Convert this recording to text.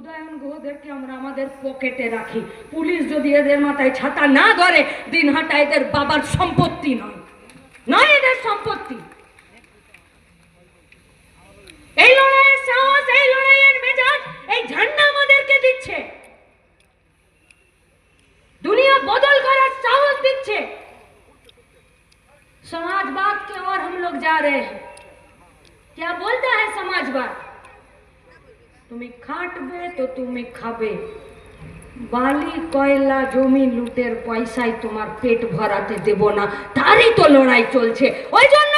উদয়ন গ্রহদেরকে আমরা আমাদের পকেটে রাখি। পুলিশ যদি এদের মাথায় ছাতা না ধরে এদের বাবার সম্পত্তি নয়। নয় এদের সম্পত্তি। এই লড়াইয়ের সাহস, এই লড়াইয়ের মেজাজ, এই ঝান্ডা আমাদেরকে দিচ্ছে। দুনিয়া বদল করার সাহস দিচ্ছে। समाजवाद के ओर हम लोग जा रहे हैं क्या बोलता है समाजवाद তুমি খাটবে তো তুমি খাবে। বালি, কয়লা, জমি, লুটের পয়সায় তোমার পেট ভরাতে দেব না। তারই তো লড়াই চলছে। ওই জন্য